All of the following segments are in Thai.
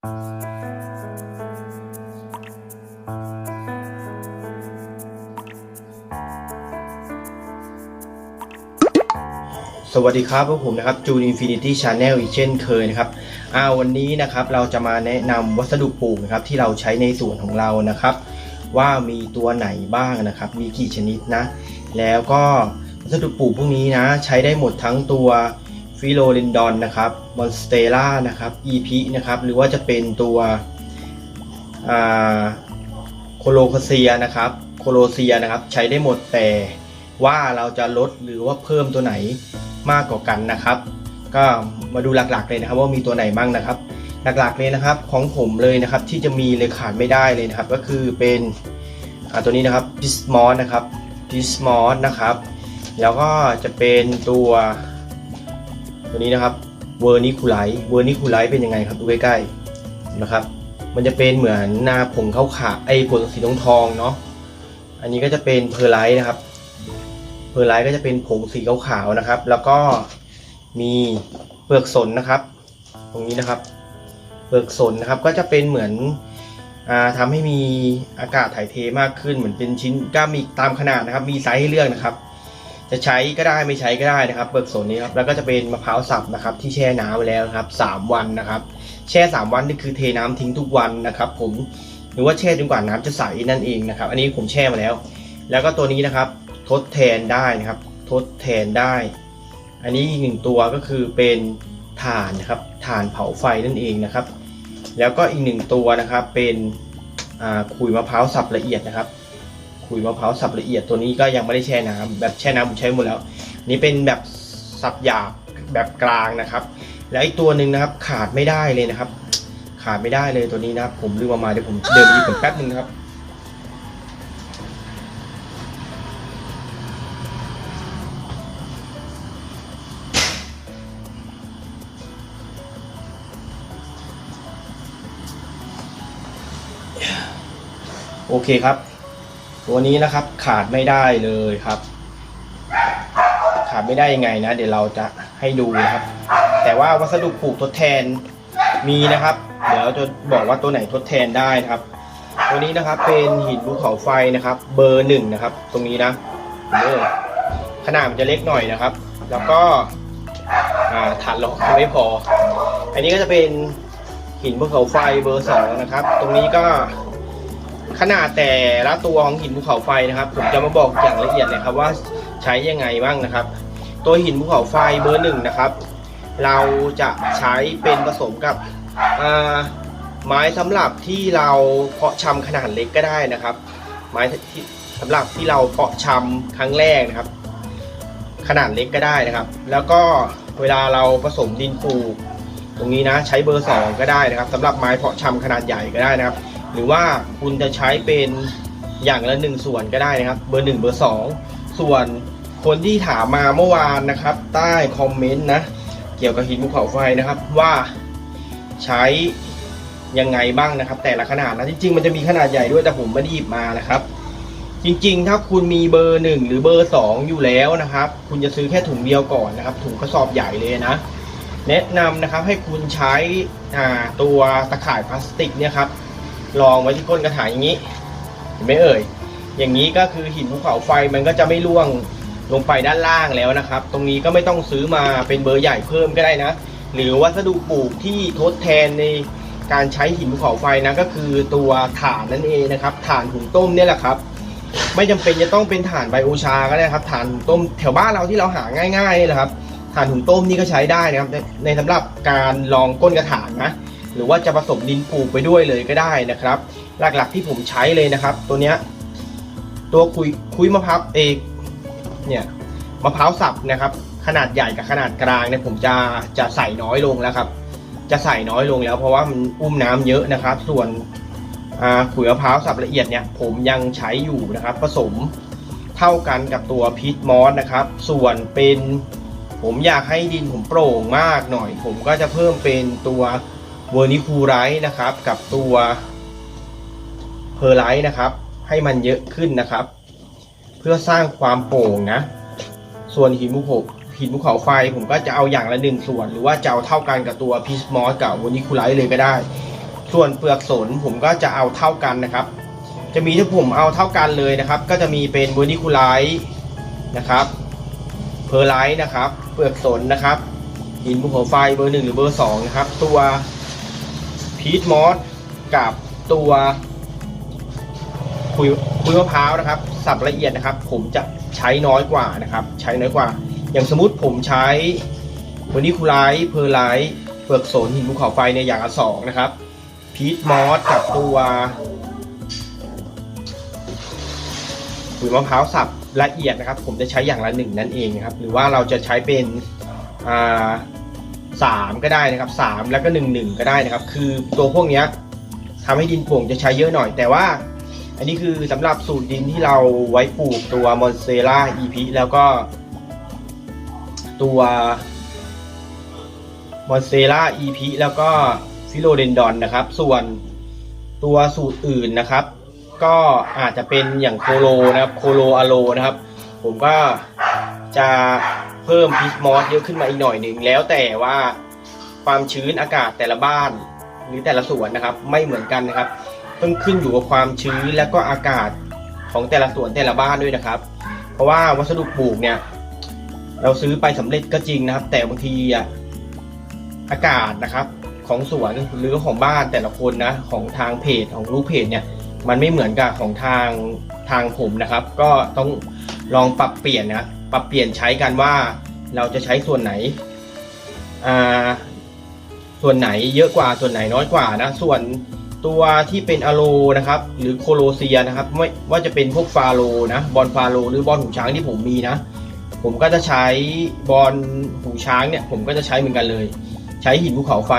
สวัสดีครับพวกผมนะครับจูนอินฟินิตี้ชาแนลอีกเช่นเคยนะครับอาวันนี้นะครับเราจะมาแนะนำวัสดุปลูกนะครับที่เราใช้ในสวนของเรานะครับ ว่ามีตัวไหนบ้างนะครับ มีกี่ชนิดนะ แล้วก็วัสดุปลูกพวกนี้นะ ใช้ได้หมดทั้งตัว ฟิโลลินดอนนะครับมอนสเตล่านะครับอีพีนะครับหรือว่าจะเป็นตัวโคโลคเซียนะครับโคโลเซียนะครับใช้ได้หมดแต่ว่าเราจะลดหรือว่าเพิ่มตัวไหนมากกว่ากันนะครับ ก็มาดูหลักๆเลยนะครับ ว่ามีตัวไหนบ้างนะครับ หลักๆเลยนะครับของผมเลยนะครับที่จะมีเลยขาดไม่ได้เลยนะครับ ก็คือเป็นตัวนี้นะครับพิสมอสนะครับพิสมอสนะครับ แล้วก็จะเป็นตัว ตัวนี้นะครับเวอร์นิคูไลเวอร์นิคูไลเป็นยังไงครับดูใกล้ๆนะครับ มันจะเป็นเหมือนหน้าผงขาวขาไอ้ผงสีทองทองๆเนาะอันนี้ก็จะเป็นเพอร์ไลท์นะครับเพอร์ไลท์ก็จะเป็นผงสีขาวๆนะครับ แล้วก็มีเปลือกสนนะครับ ตรงนี้นะครับเปลือกสนนะครับก็จะเป็นเหมือนอ่าทำให้มีอากาศถ่ายเทมากขึ้นเหมือนเป็นชิ้นก็มีตามขนาดนะครับ มีไซส์ให้เลือกนะครับ จะใช้ก็ได้ไม่ใช้ก็ได้นะครับเปลือกสนนี้ครับแล้วก็จะเป็นมะพร้าวสับนะครับ ที่แช่น้ำไว้แล้วนะครับสามวันนะครับ แช่สามวันนี่คือเทน้ำทิ้งทุกวันนะครับ ผมหรือว่าแช่จนกว่าน้ำจะใสนั่นเองนะครับ อันนี้ผมแช่มาแล้ว แล้วก็ตัวนี้นะครับ ทดแทนได้นะครับ ทดแทนได้ อันนี้อีกหนึ่งตัวก็คือเป็นถ่านนะครับถ่านเผาไฟนั่นเองนะครับ แล้วก็อีกหนึ่งตัวนะครับเป็นขุยมะพร้าวสับละเอียดนะครับ ขุยมะพร้าวสับละเอียดตัวนี้ก็ยังไม่ได้แช่น้ำแบบแช่น้ำผมใช้หมดแล้ว นี่เป็นแบบสับหยาบแบบกลางนะครับ แล้วอีกตัวหนึ่งนะครับขาดไม่ได้เลยนะครับ ขาดไม่ได้เลยตัวนี้นะครับ ผมลืมเอามาเดี๋ยวผมเดินไปหยิบก่อนแป๊บนึงนะครับโอเคครับ ตัวนี้นะครับขาดไม่ได้เลยครับ ขาดไม่ได้ยังไงนะ เดี๋ยวเราจะให้ดูนะครับ แต่ว่าวัสดุปลูกทดแทนมีนะครับ เดี๋ยวจะบอกว่าตัวไหนทดแทนได้นะครับ ตัวนี้นะครับเป็นหินภูเขาไฟนะครับ เบอร์หนึ่งนะครับ ตรงนี้นะขนาดมันจะเล็กหน่อยนะครับ แล้วก็ฐานรองไม่พอ อันนี้ก็จะเป็นหินภูเขาไฟเบอร์สองนะครับ ตรงนี้ก็ ขนาดแต่ละตัวของหินภูเขาไฟนะครับผมจะมาบอกอย่างละเอียดเลยครับว่าใช้ยังไงบ้างนะครับ ตัวหินภูเขาไฟเบอร์หนึ่งนะครับ เราจะใช้เป็นผสมกับไม้สำหรับที่เราเพาะชำขนาดเล็กก็ได้นะครับ ไม้ที่สำหรับที่เราเพาะชำครั้งแรกนะครับ ขนาดเล็กก็ได้นะครับ แล้วก็เวลาเราผสมดินปลูกตรงนี้นะใช้เบอร์สองก็ได้นะครับสำหรับไม้เพาะชำขนาดใหญ่ก็ได้นะครับ หรือว่าคุณจะใช้เป็นอย่างละหนึ่งส่วนก็ได้นะครับ เบอร์หนึ่งเบอร์สองส่วนคนที่ถามมาเมื่อวานนะครับ ใต้คอมเมนต์นะ เกี่ยวกับหินภูเขาไฟนะครับว่าใช้ยังไงบ้างนะครับ แต่ละขนาดนะจริงๆ มันจะมีขนาดใหญ่ด้วยแต่ผมไม่ได้หยิบมานะครับ จริงๆ ถ้าคุณมีเบอร์หนึ่งหรือเบอร์สองอยู่แล้วนะครับ คุณจะซื้อแค่ถุงเดียวก่อนนะครับ ถุงกระสอบใหญ่เลยนะ แนะนำนะครับให้คุณใช้ตัวตะข่ายพลาสติกเนี่ยครับ ลองไว้ที่ก้นกระถางอย่างนี้ เห็นไหมเอ่ย อย่างนี้ก็คือหินภูเขาไฟมันก็จะไม่ร่วงลงไปด้านล่างแล้วนะครับ ตรงนี้ก็ไม่ต้องซื้อมาเป็นเบอร์ใหญ่เพิ่มก็ได้นะ หรือวัสดุปลูกที่ทดแทนในการใช้หินภูเขาไฟนะก็คือตัวถ่านนั่นเองนะครับถ่านหุงต้มเนี่ยแหละครับ ไม่จำเป็นจะต้องเป็นถ่านไบโอชาก็ได้ครับถ่านหุงต้มแถวบ้านเราที่เราหาง่ายๆนี่แหละครับถ่านหุงต้มนี่ก็ใช้ได้นะครับในในสำหรับการลองก้นกระถางนะ หรือว่าจะผสมดินปลูกไปด้วยเลยก็ได้นะครับ หลักๆที่ผมใช้เลยนะครับ ตัวเนี้ยตัวคุยคุยมะพร้าวเอกเนี่ยมะพร้าวสับนะครับ ขนาดใหญ่กับขนาดกลางเนี่ยผมจะจะใส่น้อยลงแล้วครับ จะใส่น้อยลงแล้ว เพราะว่ามันอุ้มน้ำเยอะนะครับ ส่วนขุยมะพร้าวสับละเอียดเนี่ยผมยังใช้อยู่นะครับ ผสมเท่ากันกับตัวพีทมอสนะครับ ส่วนเป็นผมอยากให้ดินผมโปร่งมากหน่อย ผมก็จะเพิ่มเป็นตัว เวอร์นิคูไรท์นะครับ กับตัวเพอร์ไลท์นะครับ ให้มันเยอะขึ้นนะครับ เพื่อสร้างความโป่งนะ ส่วนหินภูเขาหินภูเขาไฟผมก็จะเอาอย่างละหนึ่งส่วน หรือว่าจะเอาเท่ากันกับตัวพีชมอสกับเวอร์นิคูไรท์เลยก็ได้ ส่วนเปลือกสนผมก็จะเอาเท่ากันนะครับ จะมีที่ผมเอาเท่ากันเลยนะครับ ก็จะมีเป็นเวอร์นิคูไลท์นะครับเพอร์ไลท์นะครับ เปลือกสนนะครับหินภูเขาไฟเบอร์หนึ่งหรือเบอร์สองนะครับ ตัว พีทมอสกับตัวคุยคุยมะพร้าวนะครับสับละเอียดนะครับ ผมจะใช้น้อยกว่านะครับ ใช้น้อยกว่า อย่างสมมติผมใช้วอร์นิคูไลท์เพอร์ไลท์เปลือกสนหินภูเขาไฟเนี่ยอย่างละสองนะครับพีทมอสกับตัวขุยมะพร้าวสับละเอียดนะครับ ผมจะใช้อย่างละหนึ่งนั่นเองนะครับ หรือว่าเราจะใช้เป็นอ่า สามก็ได้นะครับสามแล้วก็หนึ่งหนึ่งก็ได้นะครับ คือตัวพวกนี้ทำให้ดินโป่งจะใช้เยอะหน่อย แต่ว่า อันนี้คือสำหรับสูตรดินที่เราไว้ปลูกตัวมอนเซล่าอีพีแล้วก็ ตัวมอนเซล่าอีพีแล้วก็ฟิโลเดนดอนนะครับ ส่วนตัวสูตรอื่นนะครับ ก็อาจจะเป็นอย่างโคโลนะครับโคโลอะโลนะครับ ผมก็จะ เพิ่มพิสมอสเยอะขึ้นมาอีกหน่อยหนึ่งแล้วแต่ว่าความชื้นอากาศแต่ละบ้าน หรือแต่ละสวนนะครับ ไม่เหมือนกันนะครับต้องขึ้นอยู่กับความชื้นและก็อากาศของแต่ละสวนแต่ละบ้านด้วยนะครับ เพราะว่าวัสดุปลูกเนี่ย เราซื้อไปสำเร็จก็จริงนะครับ แต่บางทีอะอากาศนะครับ ของสวนหรือของบ้านแต่ละคนนะของทางเพจของลูกเพจเนี่ย มันไม่เหมือนกับของทางทางผมนะครับ ก็ต้องลองปรับเปลี่ยนนะ ปรับเปลี่ยนใช้กันว่าเราจะใช้ส่วนไหนอ่าส่วนไหนเยอะกว่าส่วนไหนน้อยกว่านะส่วนตัวที่เป็นอะโลนะครับ หรือโคโลเซียนะครับไม่ว่าจะเป็นพวกฟาโลนะบอลฟาโลหรือบอลหูช้างที่ผมมีนะ ผมก็จะใช้บอลหูช้างเนี่ยผมก็จะใช้เหมือนกันเลย ใช้หินภูเขาไฟ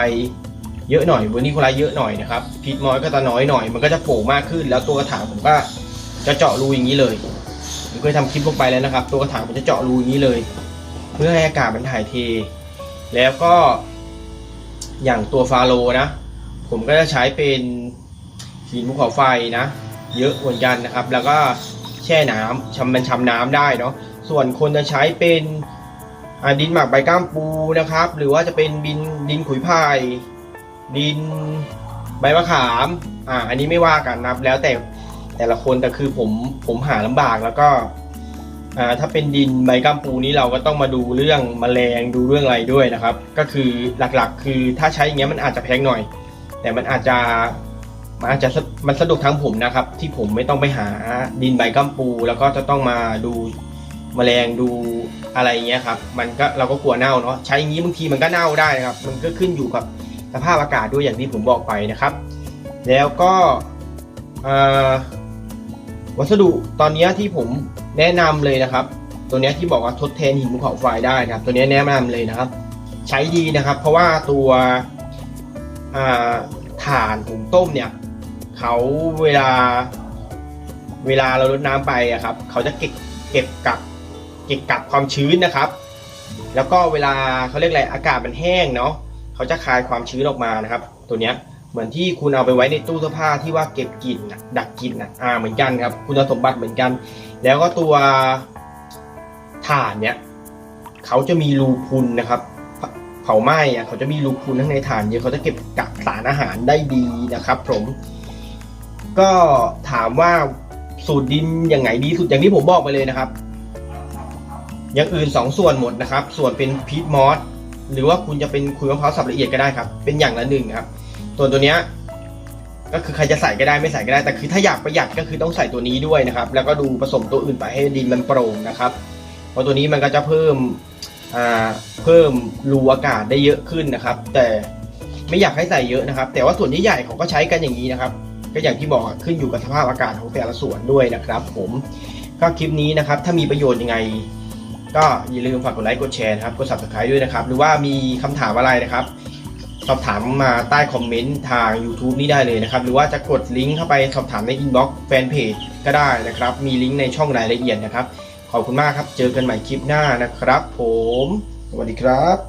เยอะหน่อยวอร์นิโคไลท์เยอะหน่อยนะครับพิษมอยก็จะน้อยหน่อย มันก็จะโผล่มากขึ้น แล้วตัวกระถางผมก็จะเจาะรูอย่างนี้เลย ผมเคยทำคลิปลงไปแล้วนะครับ ตัวกระถางมันจะเจาะรูอย่างนี้เลย เพื่อให้อากาศมันถ่ายเท แล้วก็อย่างตัวฟาโลนะ ผมก็จะใช้เป็นหินภูเขาไฟนะ เยอะเหมือนกันนะครับ แล้วก็แช่น้ำชำมันชำน้ำได้เนาะส่วนคนจะใช้เป็นดินหมักใบก้ามปูนะครับ หรือว่าจะเป็นดินดินขุยพายดินใบมะขาม อ่า อันนี้ไม่ว่ากันนะครับ แล้วแต่ แต่ละคนแต่คือผมผมหาลำบากแล้วก็อ่าถ้าเป็นดินใบกัมปูนี้เราก็ต้องมาดูเรื่องแมลงดูเรื่องอะไรด้วยนะครับ ก็คือหลักๆ คือถ้าใช้อย่างเงี้ยมันอาจจะแพงหน่อย แต่มันอาจจะมันอาจจะมันสะดวกทั้งผมนะครับ ที่ผมไม่ต้องไปหาดินใบกัมปู แล้วก็จะต้องมาดูแมลงดูอะไรเงี้ยครับ มันก็เราก็กลัวเน่าเนาะใช้อย่างนี้บางทีมันก็เน่าได้นะครับ มันก็ขึ้นอยู่กับสภาพอากาศด้วยอย่างที่ผมบอกไปนะครับ แล้วก็อ่อ วัสดุตอนนี้ที่ผมแนะนำเลยนะครับ ตัวนี้ที่บอกว่าทดแทนหินภูเขาไฟได้นะครับ ตัวนี้แนะนำเลยนะครับ ใช้ดีนะครับ เพราะว่าตัวอ่าถ่านหุงต้มเนี่ยเขาเวลาเวลาเราลดน้ำไปอะครับ เขาจะเก็บเก็บกักเก็บกักความชื้นนะครับ แล้วก็เวลาเขาเรียกอะไรอากาศมันแห้งเนาะเขาจะคายความชื้นออกมานะครับ ตัวเนี้ย เหมือนที่คุณเอาไปไว้ในตู้เสื้อผ้าที่ว่าเก็บกลิ่นดักกลิ่นนะอ่าเหมือนกันครับ คุณสมบัติเหมือนกัน แล้วก็ตัวถ่านเนี้ยเขาจะมีรูพุนนะครับเผาไหม้อะเขาจะมีรูพุนข้างในถ่านเยอะเขาจะเก็บกักสารอาหารได้ดีนะครับ ผม ก็ถามว่าสูตรดินอย่างไงดีสุดอย่างที่ผมบอกไปเลยนะครับ อย่างอื่นสองส่วนหมดนะครับ ส่วนเป็นพีทมอสหรือว่าคุณจะเป็นคุยมะพร้าวสับละเอียดก็ได้ครับ เป็นอย่างละหนึ่งครับ ตัวนตัวเนี้ยก็คือใครจะใส่ก็ได้ไม่ใส่ก็ได้ แต่คือถ้าอยากประหยัดก็คือต้องใส่ตัวนี้ด้วยนะครับ แล้วก็ดูผสมตัวอื่นไปให้ดินมันโปร่งนะครับเพราะตัวนี้มันก็จะเพิ่มเพิ่มรูอากาศได้เยอะขึ้นนะครับ แต่ไม่อยากให้ใส่เยอะนะครับ แต่ว่าส่วนใหญ่ๆเขาก็ใช้กันอย่างนี้นะครับ ก็อย่างที่บอกขึ้นอยู่กับสภาพอากาศของแต่ละส่วนด้วยนะครับ ผมก็คลิปนี้นะครับ ถ้ามีประโยชน์ยังไง ก็อย่าลืมฝากกดไลค์กดแชร์นะครับกด subscribe ด้วยนะครับ หรือว่ามีคำถามอะไรนะครับ สอบถามมาใต้คอมเมนต์ทาง YouTube นี่ได้เลยนะครับ หรือว่าจะกดลิงก์เข้าไปสอบถามในอินบ็อกซ์แฟนเพจก็ได้นะครับ มีลิงก์ในช่องรายละเอียดนะครับ ขอบคุณมากครับ เจอกันใหม่คลิปหน้านะครับ ผม สวัสดีครับ